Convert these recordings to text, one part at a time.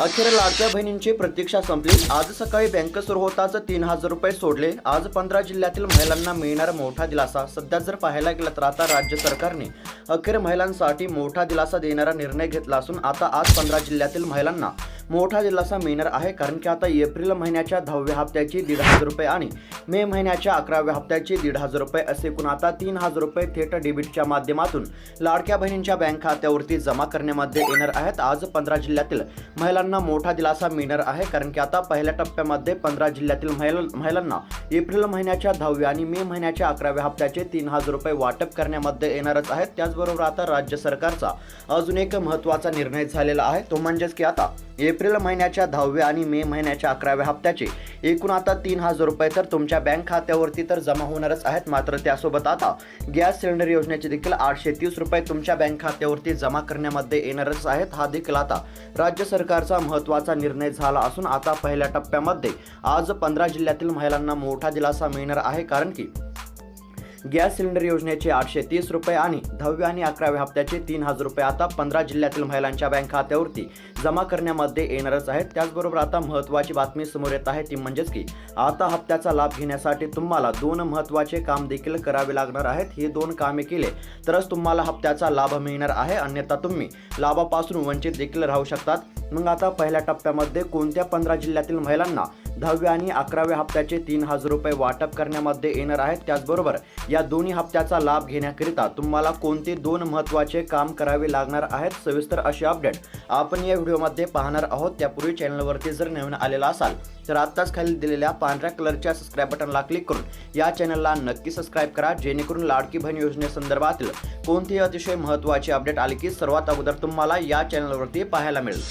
अखेर लाडक्या बहिणींची प्रतीक्षा संपली. आज सकाळी बँक सुरू होताच तीन हजार रुपये सोडले. आज पंधरा जिल्ह्यातील महिलांना मिळणार मोठा दिलासा. सध्या जर पाहायला गेलं तर आता राज्य सरकारने अखेर महिलांसाठी मोठा दिलासा देणारा निर्णय घेतला असून आता आज पंधरा जिल्ह्यातील महिलांना मोठा दिलासा मिळणार आहे कारण की आता एप्रिल महिन्याच्या दहाव्या हप्त्याची दीड हजार रुपये आणि मे महिन्याच्या अकराव्या हप्त्याची दीड हजार रुपये असे एकूण आता तीन हजार रुपये थेट डेबिटच्या माध्यमातून लाडक्या बहिणींच्या बँक खात्यावरती जमा करण्यामध्ये येणार आहेत. आज पंधरा जिल्ह्यातील महिलांना मोठा दिलासा मिळणार आहे कारण की आता पहिल्या टप्प्यामध्ये पंधरा जिल्ह्यातील महिलांना एप्रिल महिन्याच्या दहाव्या आणि मे महिन्याच्या अकराव्या हप्त्याचे तीन हजार रुपये वाटप करण्यामध्ये येणारच आहेत. त्याचबरोबर आता राज्य सरकारचा अजून एक महत्त्वाचा निर्णय झालेला आहे तो म्हणजेच की आता एप्रिल महिन्याच्या दहाव्या आणि मे महिन्याच्या अकराव्या हप्त्याचे. एकूण आता तीन हजार रुपये तर तुमच्या बँक खात्यावरती तर जमा होणारच आहेत. मात्र त्यासोबत आता गॅस सिलेंडर योजनेचे देखील आठशे तीस रुपये तुमच्या बँक खात्यावरती जमा करण्यामध्ये येणारच आहेत. हा देखील आता राज्य सरकारचा महत्त्वाचा निर्णय झाला असून आता पहिल्या टप्प्यामध्ये आज पंधरा जिल्ह्यातील महिलांना मोठा दिलासा मिळणार आहे. कारण की गॅस सिलेंडर योजनेचे आठशे तीस रुपये आणि दहाव्या आणि अकराव्या हप्त्याचे तीन हजार रुपये आता पंधरा जिल्ह्यातील महिलांच्या बँक खात्यावरती जमा करण्यामध्ये येणारच आहेत. त्याचबरोबर आता महत्त्वाची बातमी समोर येत आहे ती म्हणजेच की आता हप्त्याचा लाभ घेण्यासाठी तुम्हाला दोन महत्त्वाचे काम देखील करावे लागणार आहेत. हे दोन कामे केले तरच तुम्हाला हप्त्याचा लाभ मिळणार आहे. अन्यथा तुम्ही लाभापासून वंचित देखील राहू शकतात. मग आता पहिल्या टप्प्यामध्ये कोणत्या पंधरा जिल्ह्यातील महिलांना दहाव्या आणि अकराव्या हप्त्याचे तीन हजार रुपये वाटप करण्यामध्ये येणार आहेत. त्याचबरोबर या दोन्ही हप्त्याचा लाभ घेण्याकरिता तुम्हाला कोणते दोन महत्त्वाचे काम करावे लागणार आहेत? सविस्तर अशी अपडेट आपण या व्हिडिओमध्ये पाहणार आहोत. त्यापूर्वी चॅनलवरती जर नवीन आलेला असाल तर आत्ताच खाली दिलेल्या पांढऱ्या कलरच्या सबस्क्राईब बटनला क्लिक करून या चॅनलला नक्की सबस्क्राईब करा. जेणेकरून लाडकी बहीण योजनेसंदर्भातील कोणतीही अतिशय महत्त्वाचे अपडेट आली की सर्वात अगोदर तुम्हाला या चॅनलवरती पाहायला मिळेल.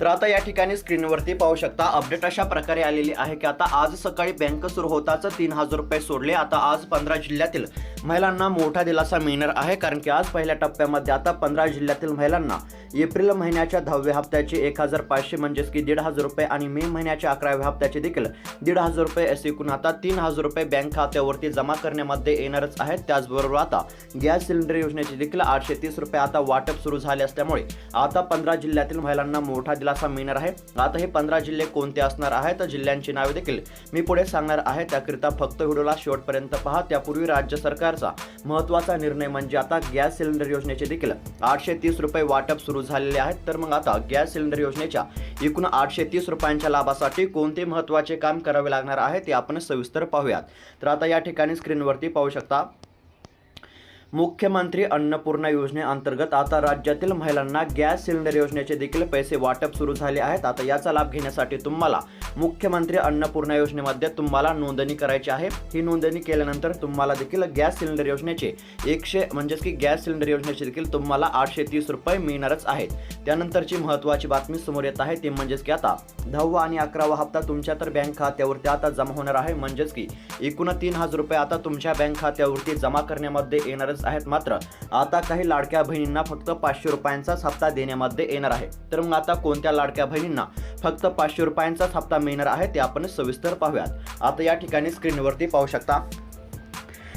तर आता या ठिकाणी स्क्रीनवरती पाहू शकता अपडेट अशा प्रकारे आलेली आहे की आता आज सकाळी बँक सुरू होताच तीन हजार रुपये सोडले. आता आज पंधरा जिल्ह्यातील महिलांना मोठा दिलासा मिळणार आहे कारण की आज पहिल्या टप्प्यामध्ये आता पंधरा जिल्ह्यातील महिलांना एप्रिल महिन्याच्या दहाव्या हप्त्याचे एक हजार पाचशे म्हणजेच की दीड हजार रुपये आणि मे महिन्याच्या अकराव्या हप्त्याचे देखील दीड हजार रुपये असे एकूण आता तीन हजार रुपये बँक खात्यावरती जमा करण्यामध्ये येणारच आहेत. त्याचबरोबर आता गॅस सिलेंडर योजनेचे देखील आठशे तीस रुपये आता वाटप सुरू झाले असल्यामुळे आता पंधरा जिल्ह्यातील महिलांना मोठा दिलासा मिळणार आहे. आता हे पंधरा जिल्हे कोणते असणार आहेत? तर जिल्ह्यांची नावे देखील मी पुढे सांगणार आहे. त्याकरिता फक्त व्हिडिओला शेवटपर्यंत पहा. त्यापूर्वी राज्य सरकारचा महत्त्वाचा निर्णय म्हणजे आता गॅस सिलेंडर योजनेचे देखील आठशे तीस रुपये वाटप सुरू झालेले आहेत. तर मग आता गॅस सिलेंडर योजनेच्या एकूण आठशे तीस रुपयांच्या लाभासाठी कोणते महत्त्वाचे काम करावे लागणार आहे ते आपण सविस्तर पाहूयात. तर आता या ठिकाणी स्क्रीनवरती पाहू शकता मुख्यमंत्री अन्नपूर्णा योजनेअंतर्गत आता राज्यातील महिलांना गॅस सिलेंडर योजनेचे देखील पैसे वाटप सुरू झाले आहेत. आता याचा लाभ घेण्यासाठी तुम्हाला मुख्यमंत्री अन्नपूर्णा योजनेमध्ये तुम्हाला नोंदणी करायची आहे. ही नोंदणी केल्यानंतर तुम्हाला देखील गॅस सिलेंडर योजनेचे एकशे म्हणजेच की गॅस सिलेंडर योजनेचे देखील तुम्हाला आठशे तीस रुपये मिळणारच आहेत. त्यानंतरची महत्त्वाची बातमी समोर येत आहे. ती म्हणजेच की आता दहावा आणि अकरावा हप्ता तुमच्या तर बँक खात्यावरती आता जमा होणार आहे. म्हणजेच की एकूण तीन हजार रुपये आता तुमच्या बँक खात्यावरती जमा करण्यामध्ये येणारच आहेत मात्र आता काही लाडक्या बहिणींना फक्त पाचशे रुपयांचाच हप्ता देण्यामध्ये येणार आहे. तर मग आता कोणत्या लाडक्या बहिणींना फक्त पाचशे रुपयांचाच हप्ता मिळणार आहे ते आपण सविस्तर पाहूयात. आता या ठिकाणी स्क्रीनवरती पाहू शकता.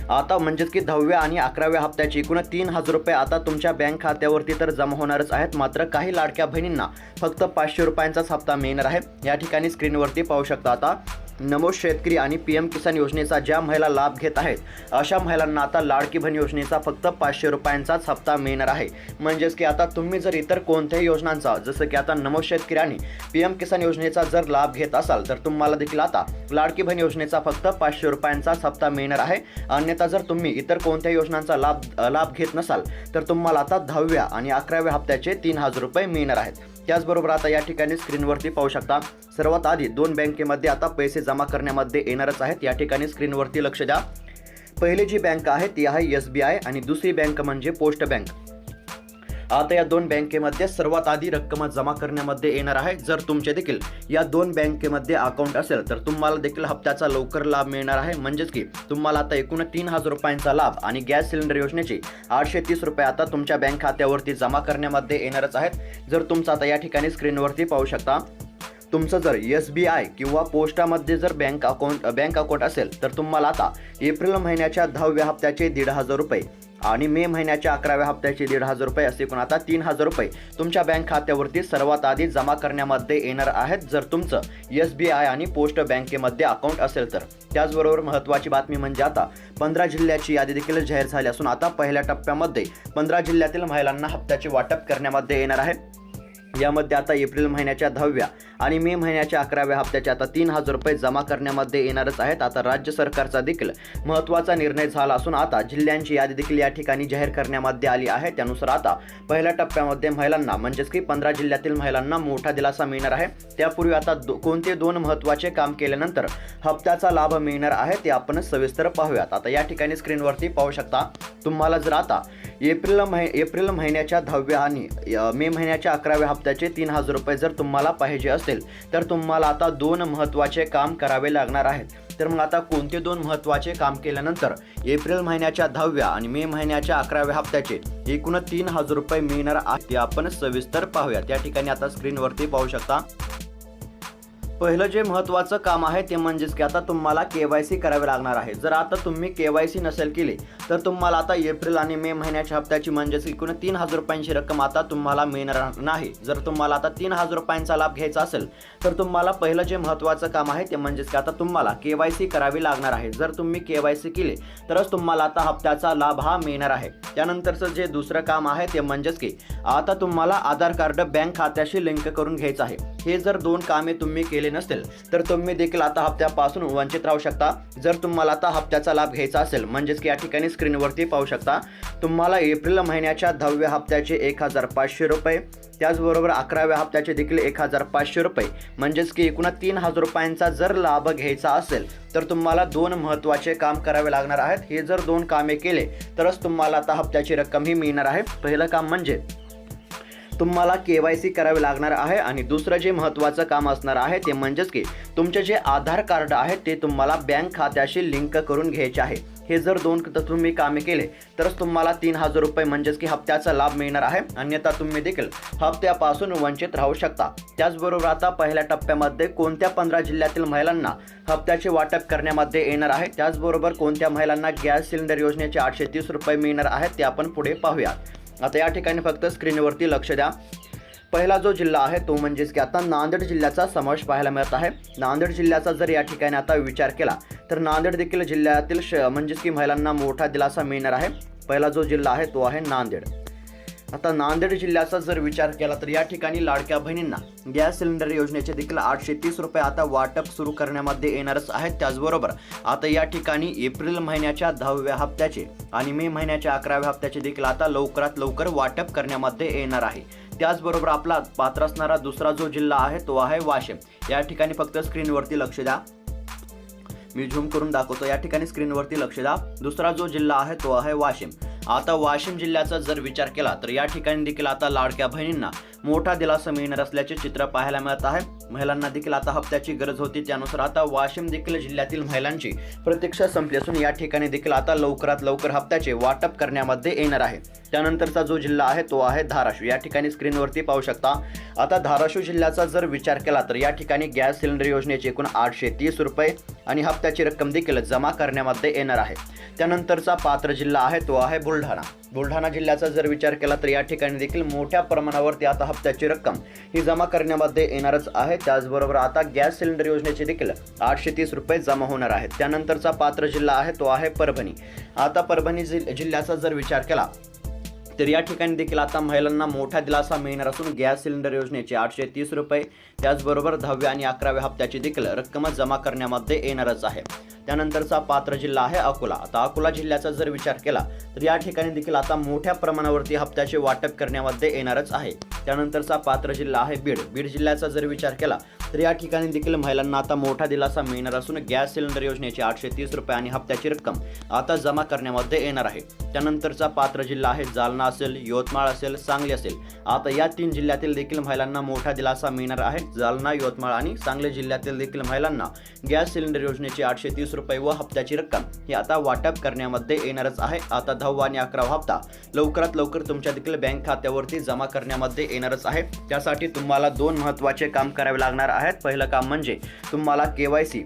आता म्हणजेच की दहाव्या आणि अकराव्या हप्त्याची एकूण तीन हजार रुपये आता तुमच्या बँक खात्यावरती तर जमा होणारच आहेत. मात्र काही लाडक्या बहिणींना फक्त पाचशे रुपयांचाच हप्ता मिळणार आहे. या ठिकाणी स्क्रीनवरती पाहू शकता आता. नमो शेतकरी आणि पी एम किसान योजनेचा ज्या महिला लाभ घेत आहेत अशा महिलांना आता लाडकी बहीण योजनेचा फक्त पाचशे रुपयांचाच हप्ता मिळणार आहे. म्हणजेच की आता तुम्ही जर इतर कोणत्याही योजनांचा जसं की आता नमो शेतकरी आणि पी एम किसान योजनेचा जर लाभ घेत असाल तर तुम्हाला देखील आता लाडकी बहीण योजनेचा फक्त पाचशे रुपयांचाच हप्ता मिळणार आहे. अन्यथा जर तुम्ही इतर कोणत्याही योजनांचा लाभ लाभ घेत नसाल तर तुम्हाला आता दहाव्या आणि अकराव्या हप्त्याचे तीन हजार रुपये मिळणार आहेत. त्याचबरोबर आता या ठिकाणी स्क्रीनवरती पाहू शकता सर्वात आधी दोन बँकेमध्ये आता पैसे जमा करण्यामध्ये येणारच आहेत. या ठिकाणी स्क्रीनवरती लक्ष द्या. पहिली जी बँक आहे ती आहे एस बी आय आणि दुसरी बँक म्हणजे पोस्ट बँक. आता या दोन बँकेमध्ये सर्वात आधी रक्कम जमा करण्यामध्ये येणार आहे. जर तुमचे देखील या दोन बँकेमध्ये अकाउंट असेल तर तुम्हाला देखील हप्त्याचा लवकर लाभ मिळणार आहे. म्हणजेच की तुम्हाला आता एकूण तीन हजार रुपयांचा लाभ आणि गॅस सिलेंडर योजनेचे आठशे तीस रुपये आता तुमच्या बँक खात्यावरती जमा करण्यामध्ये येणारच आहेत. जर तुमचं आता या ठिकाणी स्क्रीनवरती पाहू शकता तुमचं जर एस बी आय किंवा पोस्टामध्ये जर बँक अकाउंट बँक अकाउंट असेल तर तुम्हाला आता एप्रिल महिन्याच्या दहाव्या हप्त्याचे दीड हजार रुपये आणि मे महिन्याच्या अकराव्या हप्त्याचे दीड हजार रुपये असे एकूण आता तीन हजार रुपये तुमच्या बँक खात्यावरती सर्वात आधी जमा करण्यामध्ये येणार आहेत. जर तुमचं एस बी आय आणि पोस्ट बँकेमध्ये अकाउंट असेल तर. त्याचबरोबर महत्त्वाची बातमी म्हणजे आता पंधरा जिल्ह्याची यादी देखील जाहीर झाली असून आता पहिल्या टप्प्यामध्ये पंधरा जिल्ह्यातील महिलांना हप्त्याचे वाटप करण्यामध्ये येणार आहे. यामध्ये आता एप्रिल महिन्याच्या दहाव्या आणि मे महिन्याच्या अकराव्या हप्त्याचे आता तीन हजार रुपये जमा करण्यामध्ये येणारच आहेत. आता राज्य सरकारचा देखील महत्त्वाचा निर्णय झाला असून आता जिल्ह्यांची यादी देखील या ठिकाणी जाहीर करण्यामध्ये आली आहे. त्यानुसार आता पहिल्या टप्प्यामध्ये महिलांना म्हणजेच की पंधरा जिल्ह्यातील महिलांना मोठा दिलासा मिळणार आहे. त्यापूर्वी आता दो कोणते दोन महत्त्वाचे काम केल्यानंतर हप्त्याचा लाभ मिळणार आहे ते आपण सविस्तर पाहूयात. आता या ठिकाणी स्क्रीनवरती पाहू शकता. तुम्हाला जर आता एप्रिल महि एप्रिल महिन्याच्या दहाव्या आणि मे महिन्याच्या अकराव्या हप्त्याचे तीन हजार रुपये जर तुम्हाला पाहिजे असेल तर तुम्हाला आता दोन महत्त्वाचे काम करावे लागणार आहेत. तर मग आता कोणते दोन महत्त्वाचे काम केल्यानंतर एप्रिल महिन्याच्या दहाव्या आणि मे महिन्याच्या अकराव्या हप्त्याचे एकूण तीन हजार रुपये मिळणार आहे ते आपण सविस्तर पाहूया त्या ठिकाणी आता स्क्रीनवरती पाहू शकता. पहिलं जे महत्त्वाचं काम आहे ते म्हणजेच की आता तुम्हाला के वाय सी करावे लागणार आहे. जर आता तुम्ही के वाय सी नसेल केली तर तुम्हाला आता एप्रिल आणि मे महिन्याच्या हप्त्याची म्हणजेच एकूण तीन हजार रुपयांची रक्कम आता तुम्हाला मिळणार नाही. जर तुम्हाला आता तीन हजार रुपयांचा लाभ घ्यायचा असेल तर तुम्हाला पहिलं जे महत्त्वाचं काम आहे ते म्हणजेच की आता तुम्हाला के वाय सी करावी लागणार आहे. जर तुम्ही के वाय सी केली तरच तुम्हाला आता हप्त्याचा लाभ हा मिळणार आहे. त्यानंतरचं जे दुसरं काम आहे ते म्हणजेच की आता तुम्हाला आधार कार्ड बँक खात्याशी लिंक करून घ्यायचं आहे. हे जर दोन कामे तुम्ही केले नसतील तर तुम्ही देखील आता हप्त्यापासून वंचित राहू शकता. जर तुम्हाला आता हप्त्याचा लाभ घ्यायचा असेल म्हणजेच की या ठिकाणी स्क्रीनवरती पाहू शकता तुम्हाला एप्रिल महिन्याच्या दहाव्या हप्त्याचे एक हजार पाचशे रुपये त्याचबरोबर अकराव्या हप्त्याचे देखील एक हजार पाचशे रुपये म्हणजेच की एकूण तीन हजार रुपयांचा जर लाभ घ्यायचा असेल तर तुम्हाला दोन महत्त्वाचे काम करावे लागणार आहेत. हे जर दोन कामे केले तरच तुम्हाला आता हप्त्याची रक्कम ही मिळणार आहे. पहिलं काम म्हणजे तुम्हाला के वाय सी करावे लागणार आहे आणि दुसरं जे महत्त्वाचं काम असणार आहे ते म्हणजेच की तुमचे जे आधार कार्ड आहे ते तुम्हाला बँक खात्याशी लिंक करून घ्यायचे आहे. हे जर दोन तुम्ही कामे केले तरच तुम्हाला तीन हजार रुपये म्हणजेच की हप्त्याचा लाभ मिळणार आहे. अन्यथा तुम्ही देखील हप्त्यापासून वंचित राहू शकता. त्याचबरोबर आता पहिल्या टप्प्यामध्ये कोणत्या पंधरा जिल्ह्यातील महिलांना हप्त्याचे वाटप करण्यामध्ये येणार आहे? त्याचबरोबर कोणत्या महिलांना गॅस सिलेंडर योजनेचे आठशे तीस रुपये मिळणार आहेत ते आपण पुढे पाहूयात आता या ठिकाणी फक्त स्क्रीनवरती लक्ष द्या. पहिला जो जिल्हा आहे तो म्हणजेच की आता नांदेड जिल्ह्याचा समावेश पाहायला मिळत आहे. नांदेड जिल्ह्याचा जर या ठिकाणी आता विचार केला तर नांदेड देखील जिल्ह्यातील श म्हणजेच की महिलांना मोठा दिलासा मिळणार आहे. पहिला जो जिल्हा आहे तो आहे नांदेड. आता नांदेड जिल्ह्याचा जर विचार केला तर या ठिकाणी लाडक्या बहिणींना गॅस सिलेंडर योजनेचे देखील आठशे तीस रुपये आता वाटप सुरू करण्यामध्ये येणारच आहेत. त्याचबरोबर आता या ठिकाणी एप्रिल महिन्याच्या दहाव्या हप्त्याचे आणि मे महिन्याच्या अकराव्या हप्त्याचे देखील आता लवकरात लवकर वाटप करण्यामध्ये येणार आहे. त्याचबरोबर आपला पात्र असणारा दुसरा जो जिल्हा आहे तो आहे वाशिम. या ठिकाणी फक्त स्क्रीनवरती लक्ष द्या. मी झूम करून दाखवतो. या ठिकाणी स्क्रीनवरती लक्ष द्या. दुसरा जो जिल्हा आहे तो आहे वाशिम. आता वाशिम जिल्ह्याचा जर विचार केला तर या ठिकाणी देखील आता लाडक्या बहिणींना मोठा दिलासा मिळणार असल्याचे चित्र पाहायला मिळत आहे. महिलांना देखील आता हप्त्याची गरज होती. त्यानुसार आता वाशिम देखील जिल्ह्यातील महिलांची प्रतीक्षा संपली असून या ठिकाणी देखील आता लवकरात लवकर हप्त्याचे वाटप करण्यामध्ये येणार आहे. त्यानंतरचा जो जिल्हा आहे तो आहे धाराशिव. या ठिकाणी स्क्रीनवरती पाहू शकता आता धाराशिव जिल्ह्याचा जर विचार केला तर या ठिकाणी गॅस सिलेंडर योजनेचे एकूण आठशे तीस रुपये आणि हप्त्याची रक्कम देखील जमा करण्यामध्ये येणार आहे. त्यानंतरचा पात्र जिल्हा आहे तो आहे बुलढाणा. बुलढाणा जिल्ह्याचा जर विचार केला तर या ठिकाणी देखील मोठ्या प्रमाणावरती आता हप्त्याची रक्कम ही जमा करण्यामध्ये येणारच आहे. आहे. त्याचबरोबर आता गॅस सिलेंडर योजनेचे देखील आठशे तीस रुपये जमा होणार आहेत. त्यानंतरचा पात्र जिल्हा आहे तो आहे परभणी. आता परभणी जिल जिल्ह्याचा जर विचार केला तर या ठिकाणी देखील आता महिलांना मोठा दिलासा मिळणार असून गॅस सिलेंडर योजनेचे आठशे तीस रुपये त्याचबरोबर दहाव्या आणि अकराव्या हप्त्याची देखील रक्कम जमा करण्यामध्ये येणारच आहे. त्यानंतरचा पात्र जिल्हा आहे अकोला. आता अकोला जिल्ह्याचा जर विचार केला तर या ठिकाणी देखील आता मोठ्या प्रमाणावरती हप्त्याचे वाटप करण्यामध्ये येणारच आहे. त्यानंतरचा पात्र जिल्हा आहे बीड. बीड जिल्ह्याचा जर विचार केला तर या ठिकाणी देखील महिलांना आता मोठा दिलासा मिळणार असून गॅस सिलेंडर योजनेचे आठशे तीस रुपये आणि हप्त्याची रक्कम आता जमा करण्यामध्ये येणार आहे. त्यानंतरचा पात्र जिल्हा आहे जालना असेल यवतमाळ असेल सांगली असेल. आता या तीन जिल्ह्यातील देखील महिलांना मोठा दिलासा मिळणार आहे. जालना यवतमाळ आणि सांगली जिल्ह्यातील देखील महिलांना गॅस सिलेंडर योजनेचे आठशे तीस रुपये व हप्त्याची रक्कम ही आता वाटप करण्यामध्ये येणारच आहे. आता दहावा आणि अकरावा हप्ता लवकरात लवकर तुमच्या देखील बँक खात्यावरती जमा करण्यामध्ये येणारच आहे. त्यासाठी तुम्हाला दोन महत्त्वाचे काम करावे लागणार आहेत. पहिलं काम म्हणजे तुम्हाला के वाय सी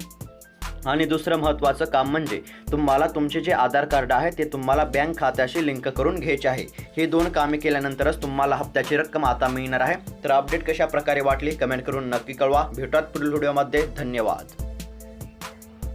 आणि दुसरं महत्त्वाचं काम म्हणजे तुम्हाला तुमचे जे आधार कार्ड आहे ते तुम्हाला बँक खात्याशी लिंक करून घ्यायचे आहे. हे दोन कामे केल्यानंतरच तुम्हाला हप्त्याची रक्कम आता मिळणार आहे. तर अपडेट कशा प्रकारे वाटली? कमेंट करून नक्की कळवा. भेटूयात पुढील व्हिडिओमध्ये. धन्यवाद.